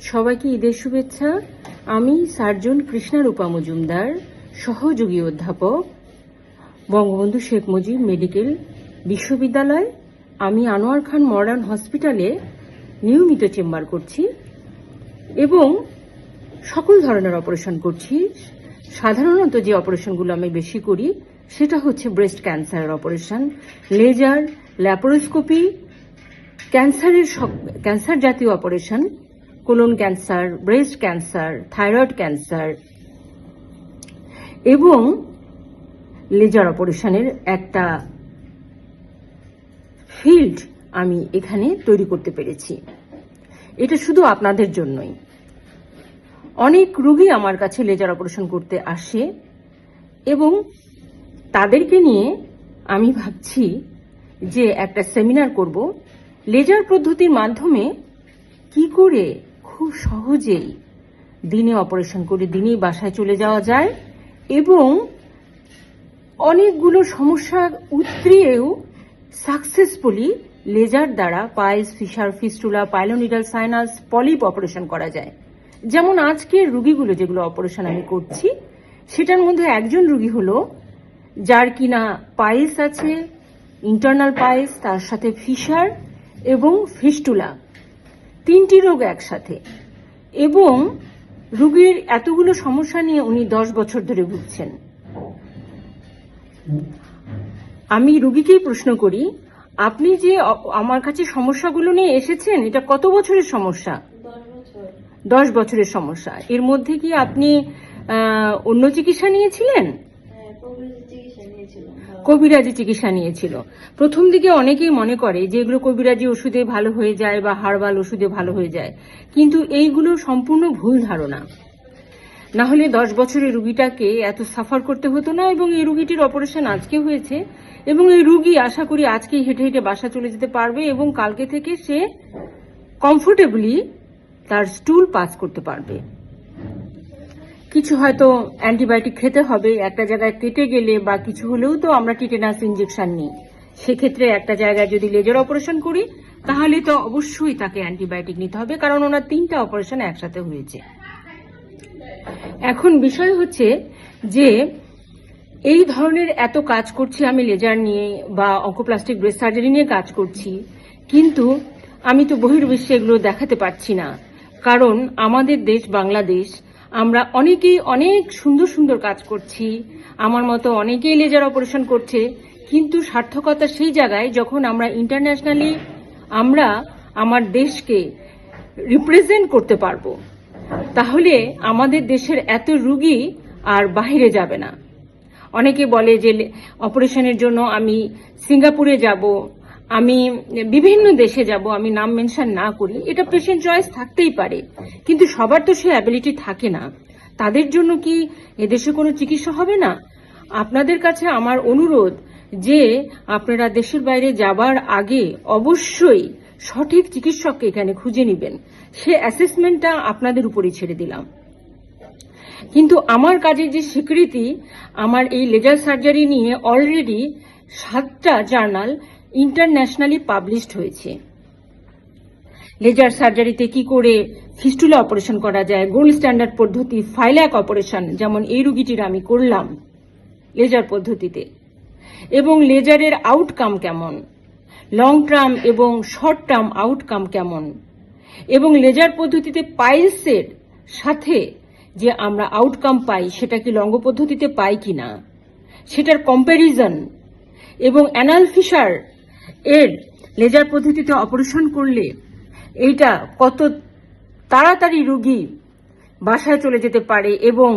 সবাইকে ঈদের শুভেচ্ছা। আমি সার্জন কৃষ্ণা রূপা মজুমদার, সহযোগী অধ্যাপক, বঙ্গবন্ধু শেখ মুজিব মেডিকেল বিশ্ববিদ্যালয়। আমি আনোয়ার খান মডার্ন হসপিটালে নিয়মিত চেম্বার করছি এবং সকল ধরনের অপারেশন করছি। সাধারণত যে অপারেশনগুলো আমি বেশি করি, সেটা হচ্ছে ব্রেস্ট ক্যান্সারের অপারেশন। লেজার, ল্যাপারোস্কোপি, ক্যান্সারের ক্যান্সার জাতীয় operation. Colon cancer breast cancer thyroid cancer এবং লেজার অপারেশনের একটা ফিল্ড আমি এখানে তৈরি করতে পেরেছি। এটা শুধু আপনাদের জন্যই। অনেক রোগী আমার কাছে লেজার অপারেশন করতে আসে এবং তাদেরকে নিয়ে আমি ভাবছি যে একটা সেমিনার করব। লেজার পদ্ধতির মাধ্যমে কি করে খুব সহজেই দিনে অপারেশন করে দিনেই বাসায় চলে যাওয়া যায় এবং অনেকগুলো সমস্যা উতরিয়েও সাকসেসফুলি লেজার দ্বারা piles fissure, fistula, pilonidal, sinus, polyp operation করা যায়। যেমন আজকের রুগীগুলো যেগুলো অপারেশন আমি করছি, সেটার মধ্যে একজন রুগী হলো যার কিনা পাইলস আছে, ইন্টারনাল পাইলস তার সাথে ফিশার এবং ফিস্টুলা। তিনটি রোগ একসাথে। এবং রুগীর এতগুলো সমস্যা নিয়ে উনি দশ বছর ধরে ভুগছেন। আমি রুগীকেই প্রশ্ন করি, আপনি যে আমার কাছে সমস্যাগুলো নিয়ে এসেছেন, এটা কত বছরের সমস্যা? দশ বছরের সমস্যা। এর মধ্যে কি আপনি অন্য চিকিৎসা নিয়েছিলেন হ্যাঁ প্রবৃত্তি চিকিৎসা নিয়েছিলাম হ্যাঁ। কবিরাজি চিকিৎসা নিয়েছিল। প্রথম দিকে অনেকেই মনে করে যে এগুলো কবিরাজি ওষুধে ভালো হয়ে যায় বা হার্বাল ওষুধে ভালো হয়ে যায়, কিন্তু এইগুলো সম্পূর্ণ ভুল ধারণা। না হলে দশ বছরের রুগীটাকে এত সাফার করতে হতো না এবং এই রুগীটির অপারেশন আজকে হয়েছে এবং এই রুগী আশা করি আজকেই হেঁটে হেঁটে বাসা চলে যেতে পারবে এবং কালকে থেকে সে কমফোর্টেবলি তার স্টুল পাস করতে পারবে। কিছু হয়তো অ্যান্টিবায়োটিক খেতে হবে, একটা জায়গায় কেটে গেলে বা কিছু হলেও তো আমরা টিটেনাস ইঞ্জেকশন নিই। সেক্ষেত্রে একটা জায়গায় যদি লেজার অপারেশন করি, তাহলে তো অবশ্যই তাকে অ্যান্টিবায়োটিক নিতে হবে, কারণ ওনার তিনটা অপারেশন একসাথে হয়েছে। এখন বিষয় হচ্ছে যে এই ধরনের এত কাজ করছি, আমি লেজার নিয়ে বা অঙ্কোপ্লাস্টিক ব্রেস্ট সার্জারি নিয়ে কাজ করছি, কিন্তু আমি তো বহির্বিশ্বে এগুলো দেখাতে পারছি না। কারণ আমাদের দেশ, বাংলাদেশ আমরা অনেকেই অনেক সুন্দর সুন্দর কাজ করছি, আমার মতো অনেকেই লেজার অপারেশন করছে, কিন্তু সার্থকতা সেই জায়গায় যখন আমরা ইন্টারন্যাশনালি আমরা আমার দেশকে রিপ্রেজেন্ট করতে পারব, তাহলে আমাদের দেশের এত রুগী আর বাইরে যাবে না। অনেকে বলে যে অপারেশনের জন্য আমি সিঙ্গাপুরে যাব আমি বিভিন্ন দেশে যাব, আমি নাম মেনশন না করি, এটা পেশেন্ট চয়েস থাকতেই পারে। কিন্তু সবার তো সে অ্যাবিলিটি থাকে না। তাদের জন্য কি এদেশে কোনো চিকিৎসা হবে না? আপনাদের কাছে আমার অনুরোধ যে আপনারা দেশের বাইরে যাবার আগে অবশ্যই সঠিক চিকিৎসককে এখানে খুঁজে নেবেন। সে অ্যাসেসমেন্টটা আপনাদের উপরই ছেড়ে দিলাম। কিন্তু আমার কাজের যে স্বীকৃতি, আমার এই লেজার সার্জারি নিয়ে অলরেডি সাতটা জার্নাল ইন্টারন্যাশনালি পাবলিশড হয়েছে। লেজার সার্জারিতে কি করে ফিস্টুলা অপারেশন করা যায় গোল্ড স্ট্যান্ডার্ড পদ্ধতি ফাইল্যাক অপারেশন যেমন এই রুগীটির আমি করলাম লেজার পদ্ধতিতে। এবং লেজারের আউটকাম কেমন? লং টার্ম এবং শর্ট টার্ম আউটকাম কেমন? এবং লেজার পদ্ধতিতে পাইলসের সাথে যে আমরা আউটকাম পাই, সেটা কি লঙ্গ পদ্ধতিতে পাই কিনা? সেটার কম্প্যারিজন এবং অ্যানাল ফিশার এর লেজার পদ্ধতিতে অপারেশন করলে এইটা কত তাড়াতাড়ি রুগী বাসায় চলে যেতে পারে এবং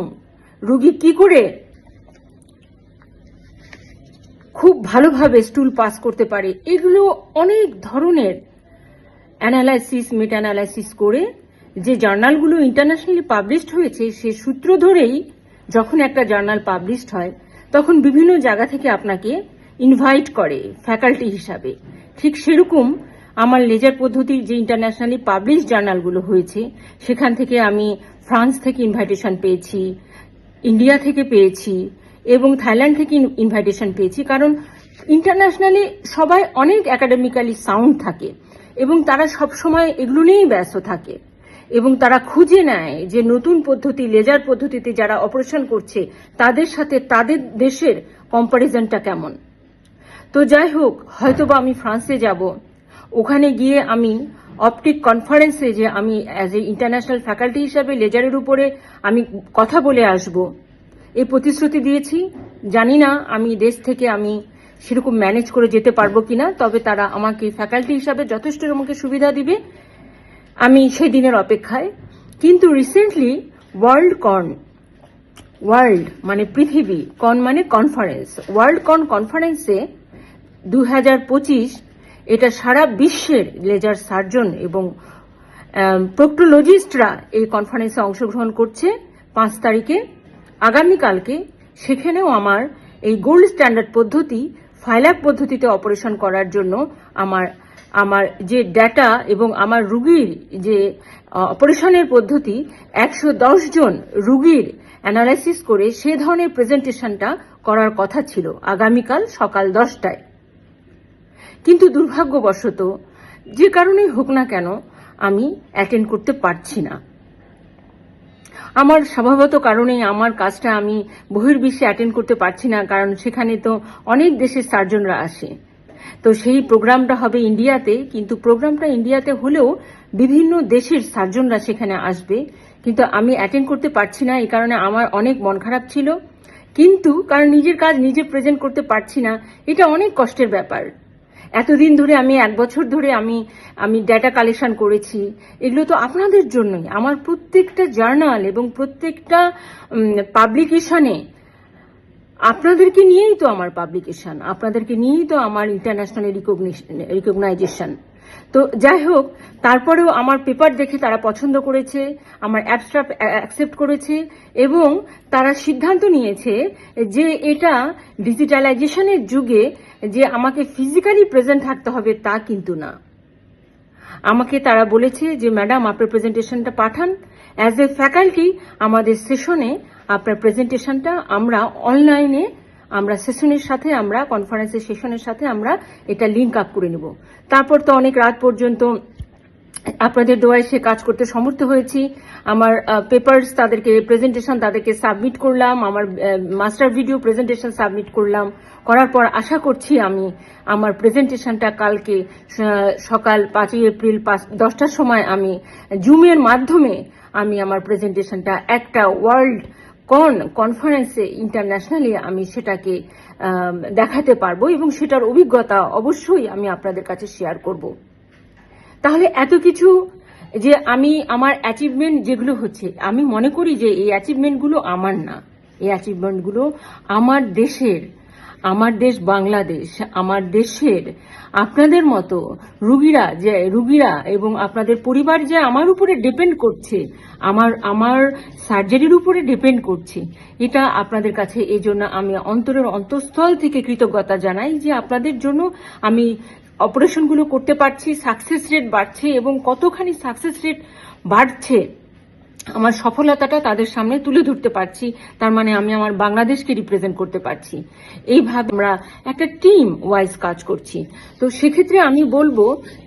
রুগী কি করে খুব ভালোভাবে স্টুল পাস করতে পারে, এগুলো অনেক ধরনের অ্যানালাইসিস মেটা অ্যানালাইসিস করে যে জার্নালগুলো ইন্টারন্যাশনালি পাবলিশড হয়েছে সে সূত্র ধরেই যখন একটা জার্নাল পাবলিশড হয়, তখন বিভিন্ন জায়গা থেকে আপনাকে ইনভাইট করে ফ্যাকাল্টি হিসাবে। ঠিক সেরকম আমার লেজার পদ্ধতির যে ইন্টারন্যাশনালি পাবলিশ জার্নালগুলো হয়েছে, সেখান থেকে আমি ফ্রান্স থেকে ইনভাইটেশন পেয়েছি ইন্ডিয়া থেকে পেয়েছি এবং থাইল্যান্ড থেকে ইনভাইটেশন পেয়েছি। কারণ ইন্টারন্যাশনালি সবাই অনেক একাডেমিক্যালি সাউন্ড থাকে এবং তারা সব সময় এগুলো নিয়েই ব্যস্ত থাকে এবং তারা খুঁজে নেয় যে নতুন পদ্ধতি, লেজার পদ্ধতিতে যারা অপারেশন করছে, তাদের সাথে তাদের দেশের কম্পারিজনটা কেমন। তো যাই হোক, হয়তোবা আমি ফ্রান্সে যাব। ওখানে গিয়ে আমি অপটিক কনফারেন্সে যে আমি অ্যাজ এ ইন্টারন্যাশনাল ফ্যাকাল্টি হিসাবে লেজারের উপরে আমি কথা বলে আসব। এই প্রতিশ্রুতি দিয়েছি। জানি না আমি দেশ থেকে আমি সেরকম ম্যানেজ করে যেতে পারব কিনা, তবে তারা আমাকে ফ্যাকাল্টি হিসাবে যথেষ্ট আমাকে সুবিধা দিবে আমি সেই দিনের অপেক্ষায়। কিন্তু রিসেন্টলি ওয়ার্ল্ড কন ওয়ার্ল্ড মানে পৃথিবী কন মানে কনফারেন্স ওয়ার্ল্ড কন কনফারেন্সে দু হাজার পঁচিশ এটা সারা বিশ্বের লেজার সার্জন এবং প্রোক্টোলজিস্টরা এই কনফারেন্সে অংশগ্রহণ করছে পাঁচ তারিখে। আগামীকালকে সেখানেও আমার এই গোল্ড স্ট্যান্ডার্ড পদ্ধতি ফাইলাক পদ্ধতিতে অপারেশন করার জন্য আমার আমার যে ডেটা এবং আমার রুগীর যে অপারেশনের পদ্ধতি, একশো জন রুগীর অ্যানালাইসিস করে সে ধরনের প্রেজেন্টেশনটা করার কথা ছিল। আগামীকাল সকাল দশটায়। কিন্তু দুর্ভাগ্যবশত, যে কারণেই হোক না কেন, আমি অ্যাটেন্ড করতে পারছি না। আমার স্বভাবত কারণেই আমার কাজটা আমি বহির্বিশ্বে অ্যাটেন্ড করতে পারছি না, কারণ সেখানে তো অনেক দেশের সার্জনরা আসে। তো সেই প্রোগ্রামটা হবে ইন্ডিয়াতে, কিন্তু প্রোগ্রামটা ইন্ডিয়াতে হলেও বিভিন্ন দেশের সার্জনরা সেখানে আসবে। কিন্তু আমি অ্যাটেন্ড করতে পারছি না, এই কারণে আমার অনেক মন খারাপ ছিল। কিন্তু কারণ নিজের কাজ নিজে প্রেজেন্ট করতে পারছি না, এটা অনেক কষ্টের ব্যাপার। এতদিন ধরে আমি, এক বছর ধরে আমি আমি ডেটা কালেকশন করেছি। এগুলো তো আপনাদের জন্যই। আমার প্রত্যেকটা জার্নাল এবং প্রত্যেকটা পাবলিকেশনে আপনাদেরকে নিয়েই তো আমার পাবলিকেশন আপনাদেরকে নিয়েই তো আমার ইন্টারন্যাশনাল রিকগনাইজেশন তো যাই হোক, তারপরেও আমার পেপার দেখে তারা পছন্দ করেছে, আমার অ্যাবস্ট্রাক্ট অ্যাকসেপ্ট করেছে এবং তারা সিদ্ধান্ত নিয়েছে যে এটা ডিজিটালাইজেশনের যুগে যে আমাকে ফিজিক্যালি প্রেজেন্ট থাকতে হবে তা কিন্তু না। আমাকে তারা বলেছে যে, ম্যাডাম, আপনার প্রেজেন্টেশনটা পাঠান। অ্যাজ এ ফ্যাকাল্টি আমাদের সেশনে আপনার প্রেজেন্টেশনটা আমরা অনলাইনে আমরা সেশনের সাথে আমরা কনফারেন্সের সেশনের সাথে আমরা এটা লিঙ্ক আপ করে নেব। তারপর তো অনেক রাত পর্যন্ত আপনাদের দোয়ায় সে কাজ করতে সমর্থ হয়েছি। আমার পেপার্স তাদেরকে প্রেজেন্টেশন তাদেরকে সাবমিট করলাম। আমার মাস্টার ভিডিও প্রেজেন্টেশন সাবমিট করলাম। করার পর আশা করছি আমি আমার প্রেজেন্টেশনটা কালকে সকাল পাঁচই এপ্রিল পাঁচ, দশটার সময় আমি জুমের মাধ্যমে আমি আমার প্রেজেন্টেশনটা একটা ওয়ার্ল্ড কন কনফারেন্সে ইন্টারন্যাশনালি আমি সেটাকে দেখাতে পারব এবং সেটার অভিজ্ঞতা অবশ্যই আমি আপনাদের কাছে শেয়ার করব। তাহলে এত কিছু যে আমি আমার অ্যাচিভমেন্ট যেগুলো হচ্ছে, আমি মনে করি যে এই অ্যাচিভমেন্টগুলো আমার না। এই অ্যাচিভমেন্টগুলো আমার দেশের আমার দেশ বাংলাদেশ, আমার দেশের, আপনাদের মতো রুগীরা যে, রুগীরা এবং আপনাদের পরিবার যে আমার উপরে ডিপেন্ড করছে, আমার আমার সার্জারির উপরে ডিপেন্ড করছে, এটা আপনাদের কাছে এই জন্য আমি অন্তরের অন্তঃস্থল থেকে কৃতজ্ঞতা জানাই যে আপনাদের জন্য আমি অপারেশনগুলো করতে পারছি সাকসেস রেট বাড়ছে এবং কতখানি সাকসেস রেট বাড়ছে। আমার সফলতাটা তাদের সামনে তুলে ধরতে পারছি, তার মানে আমি আমার বাংলাদেশকে রিপ্রেজেন্ট করতে পারছি। এইভাবে আমরা একটা টিম ওয়াইজ কাজ করছি। তো সেক্ষেত্রে আমি বলব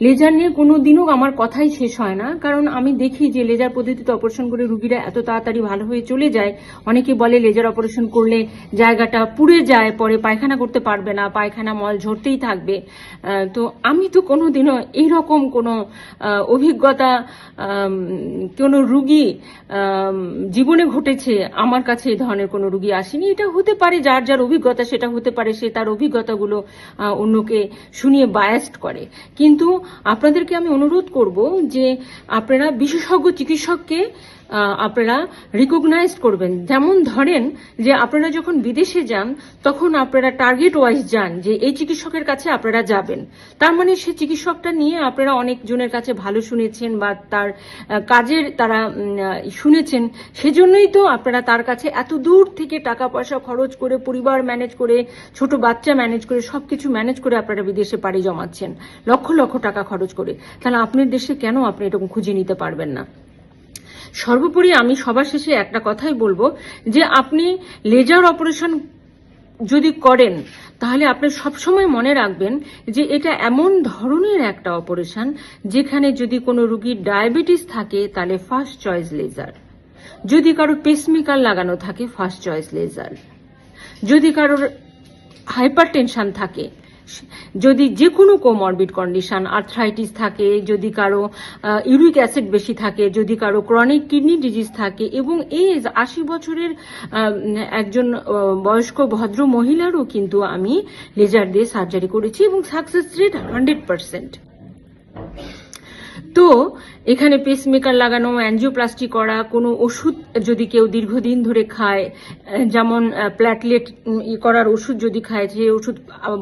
লেজার নিয়ে কোনো দিনও আমার কথাই শেষ হয় না, কারণ আমি দেখি যে লেজার পদ্ধতিতে অপারেশন করে রুগীরা এত তাড়াতাড়ি ভালো হয়ে চলে যায়। অনেকে বলে লেজার অপারেশন করলে জায়গাটা পুড়ে যায়, পরে পায়খানা করতে পারবে না, পায়খানা মল ঝরতেই থাকবে। তো আমি তো কোনো কোনোদিনও এইরকম কোনো অভিজ্ঞতা কোনো রুগী জীবনে ঘটেছে, আমার কাছে এই ধরনের কোনো রুগী আসেনি। এটা হতে পারে যার যার অভিজ্ঞতা, সেটা হতে পারে সে তার অভিজ্ঞতাগুলো অন্যকে শুনিয়ে বায়াস্ট করে। কিন্তু আপনাদেরকে আমি অনুরোধ করব যে আপনারা বিশেষজ্ঞ চিকিৎসককে আপনারা রিকগনাইজ করবেন। যেমন ধরেন যে আপনারা যখন বিদেশে যান, তখন আপনারা টার্গেট ওয়াইজ যান যে এই চিকিৎসকের কাছে আপনারা যাবেন। তার মানে সে চিকিৎসকটা নিয়ে আপনারা অনেক জনের কাছে ভালো শুনেছেন বা তার কাজের তারা শুনেছেন, সেজন্যই তো আপনারা তার কাছে এত দূর থেকে টাকা পয়সা খরচ করে, পরিবার ম্যানেজ করে, ছোট বাচ্চা ম্যানেজ করে, সবকিছু ম্যানেজ করে আপনারা বিদেশে পাড়ি জমাচ্ছেন, লক্ষ লক্ষ টাকা খরচ করে। তাহলে আপনার দেশে কেন আপনি এরকম খুঁজে নিতে পারবেন না? সর্বোপরি আমি সবার শেষে একটা কথাই বলব যে আপনি লেজার অপারেশন যদি করেন, তাহলে আপনি সবসময় মনে রাখবেন যে এটা এমন ধরনের একটা অপারেশন যেখানে যদি কোনো রুগীর ডায়াবেটিস থাকে, তাহলে ফার্স্ট চয়েস লেজার যদি কারোর পেসমেকার লাগানো থাকে ফার্স্ট চয়েস লেজার যদি কারোর হাইপার থাকে যদি যে কোনো কোমরবিড কন্ডিশন আর্থ্রাইটিস থাকে, যদি কারও ইউরিক অ্যাসিড বেশি থাকে, যদি কারও ক্রনিক কিডনি ডিজিজ থাকে এবং এই আশি বছরের একজন বয়স্ক ভদ্র মহিলারও কিন্তু আমি লেজার দিয়ে সার্জারি করেছি এবং সাকসেস রেট হান্ড্রেড পার্সেন্ট তো এখানে পেসমেকার লাগানো অ্যাঞ্জিওপ্লাস্টি করা, কোনো ওষুধ যদি কেউ দীর্ঘদিন ধরে খায় যেমন প্ল্যাটলেট করার ওষুধ যদি খায় সেই ওষুধ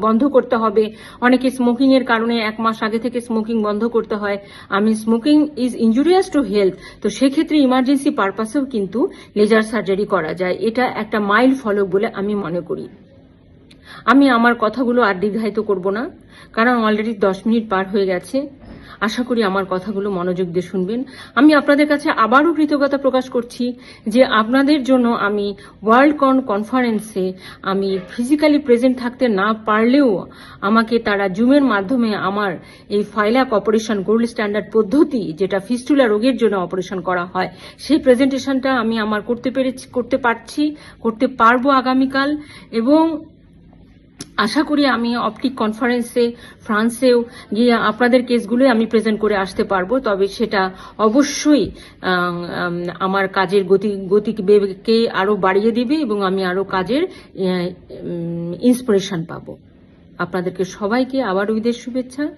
বন্ধ করতে হবে। অনেকে স্মোকিং এর কারণে এক মাস আগে থেকে স্মোকিং বন্ধ করতে হয়। আমি smoking is injurious to health তো সেক্ষেত্রে ইমার্জেন্সি পারপাসেও কিন্তু লেজার সার্জারি করা যায়। এটা একটা মাইল ফলক বলে আমি মনে করি। আমি আমার কথাগুলো আর দীর্ঘায়িত করব না, কারণ অলরেডি দশ মিনিট পার হয়ে গেছে। আশা করি আমার কথাগুলো মনোযোগ দিয়ে শুনবেন। আমি আপনাদের কাছে আবারও কৃতজ্ঞতা প্রকাশ করছি যে আপনাদের জন্য আমি ওয়ার্ল্ড কন কনফারেন্সে আমি ফিজিক্যালি প্রেজেন্ট থাকতে না পারলেও আমাকে তারা জুমের মাধ্যমে আমার এই ফাইলাক অপারেশন গোল্ড স্ট্যান্ডার্ড পদ্ধতি, যেটা ফিস্টুলা রোগের জন্য অপারেশন করা হয়, সেই প্রেজেন্টেশনটা আমি আমার করতে পেরেছি, করতে পারছি, করতে পারব আগামীকাল এবং আশা করি আমি অপটিক কনফারেন্সে ফ্রান্সেও গিয়ে আপনাদের কেসগুলোই আমি প্রেজেন্ট করে আসতে পারব। তবে সেটা অবশ্যই আম, আম, আমার কাজের গতি গতিকে আরও বাড়িয়ে দিবে এবং আমি আরও কাজের ইন্সপিরেশন পাবো। আপনাদেরকে সবাইকে আবার ঈদের শুভেচ্ছা।